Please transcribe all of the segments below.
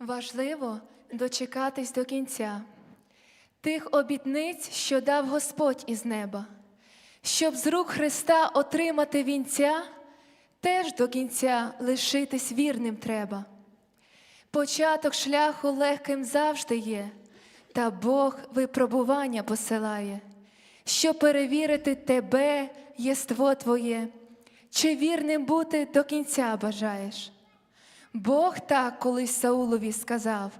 Важливо дочекатись до кінця тих обітниць, що дав Господь із неба, щоб з рук Христа отримати вінця, теж до кінця лишитись вірним треба. Початок шляху легким завжди є, та Бог випробування посилає, щоб перевірити тебе, єство твоє, чи вірним бути до кінця бажаєш. Бог так колись Саулові сказав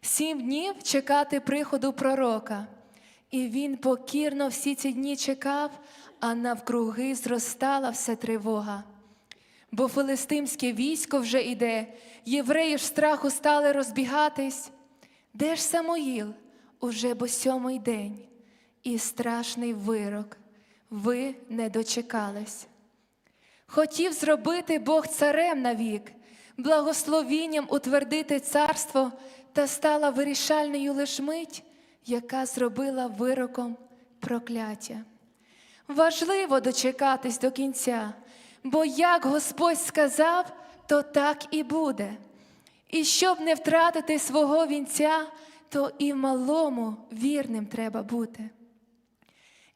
сім днів чекати приходу пророка. І він покірно всі ці дні чекав, а навкруги зростала все тривога. Бо филистимське військо вже іде, євреї ж страху стали розбігатись. Де ж Самоїл? Уже бо сьомий день, і страшний вирок. Ви не дочекались. Хотів зробити Бог царем навік, благословінням утвердити царство, та стала вирішальною лиш мить, яка зробила вироком прокляття. Важливо дочекатись до кінця, бо як Господь сказав, то так і буде. І щоб не втратити свого вінця, то і малому вірним треба бути.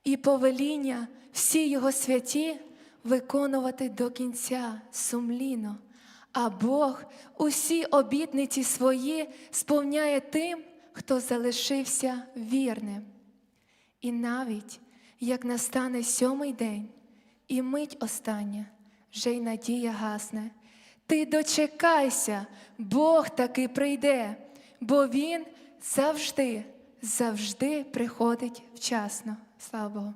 І повеління всі його святі виконувати до кінця сумлінно, а Бог усі обітниці свої сповняє тим, хто залишився вірним. І навіть як настане сьомий день, і мить остання, вже й надія гасне. Ти дочекайся, Бог таки прийде, бо Він завжди, завжди приходить вчасно. Слава Богу.